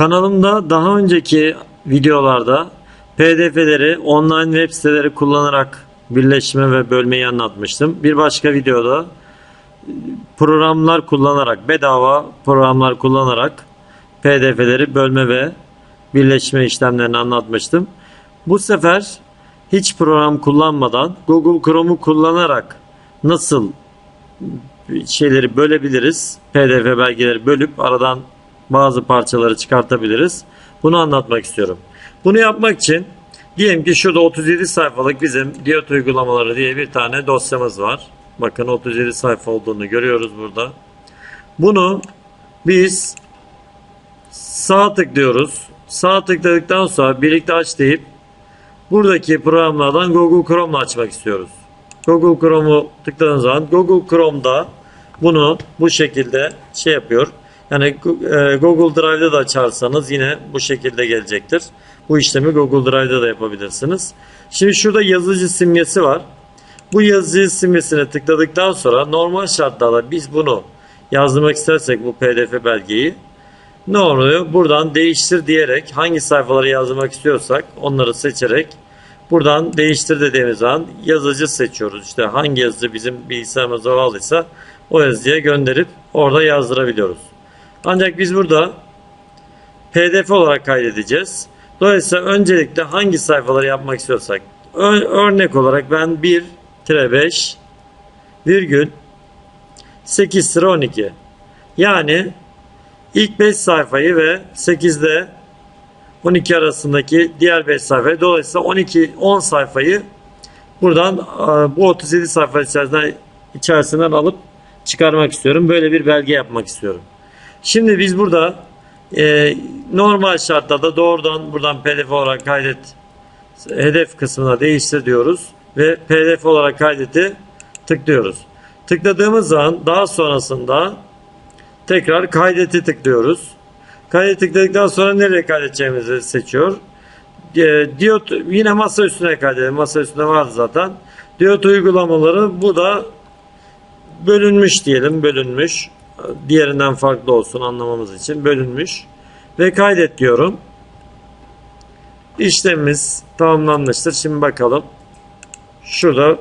Kanalımda daha önceki videolarda PDF'leri online web siteleri kullanarak birleşme ve bölmeyi anlatmıştım. Bir başka videoda programlar kullanarak bedava programlar kullanarak PDF'leri bölme ve birleşme işlemlerini anlatmıştım. Bu sefer hiç program kullanmadan Google Chrome'u kullanarak nasıl şeyleri bölebiliriz. PDF belgeleri bölüp aradan bazı parçaları çıkartabiliriz. Bunu anlatmak istiyorum. Bunu yapmak için diyelim ki şurada 37 sayfalık bizim Diyot uygulamaları diye bir tane dosyamız var. Bakın 37 sayfa olduğunu görüyoruz burada. Bunu biz sağ tıklıyoruz. Sağ tıkladıktan sonra birlikte aç deyip buradaki programlardan Google Chrome'la açmak istiyoruz. Google Chrome'u tıkladığınız zaman Google Chrome'da bunu bu şekilde şey yapıyor. Yani e, Google Drive'da da açarsanız yine bu şekilde gelecektir. Bu işlemi Google Drive'da da yapabilirsiniz. Şimdi şurada yazıcı simgesi var. Bu yazıcı simgesine tıkladıktan sonra normal şartlarda biz bunu yazmak istersek bu pdf belgeyi ne oluyor? Buradan değiştir diyerek hangi sayfaları yazmak istiyorsak onları seçerek buradan değiştir dediğimiz zaman yazıcı seçiyoruz. İşte hangi yazıcı bizim bilgisayarımıza bağlıysa o yazıcıya gönderip orada yazdırabiliyoruz. Ancak biz burada pdf olarak kaydedeceğiz. Dolayısıyla öncelikle hangi sayfaları yapmak istiyorsak örnek olarak ben 1-5 virgül 8 sıra 12 yani ilk 5 sayfayı ve 8'de 12 arasındaki diğer 5 sayfayı dolayısıyla 12 10 sayfayı buradan e, bu 37 sayfa içerisinden, içerisinden alıp çıkarmak istiyorum. Böyle bir belge yapmak istiyorum. Şimdi biz burada e, normal şartlarda doğrudan buradan pdf olarak kaydet hedef kısmına değiştir diyoruz ve pdf olarak kaydeti tıklıyoruz. Tıkladığımız zaman daha sonrasında tekrar kaydeti tıklıyoruz. Kaydet tıkladıktan sonra nereye kaydedeceğimizi seçiyor. E, diyot yine masa üstüne kaydedelim. Masa üstünde var zaten. Diyot uygulamaları bu da bölünmüş diyelim. Bölünmüş. Diğerinden farklı olsun anlamamız için bölünmüş. Ve kaydet diyorum. İşlemimiz tamamlanmıştır. Şimdi bakalım. Şurada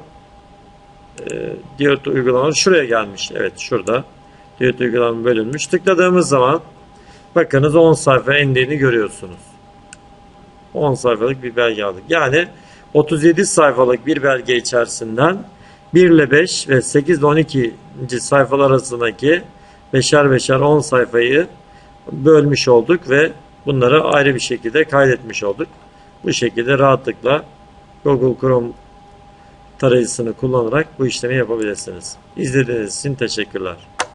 e, diyot uygulamaları şuraya gelmiş. Evet şurada. Diyot uygulama bölünmüş. Tıkladığımız zaman bakınız 10 sayfa indiğini görüyorsunuz. 10 sayfalık bir belge aldık. Yani 37 sayfalık bir belge içerisinden 1 ile 5 ve 8 ile 12. sayfalar arasındaki beşer beşer 10 sayfayı bölmüş olduk ve bunları ayrı bir şekilde kaydetmiş olduk. Bu şekilde rahatlıkla Google Chrome tarayıcısını kullanarak bu işlemi yapabilirsiniz. İzlediğiniz için teşekkürler.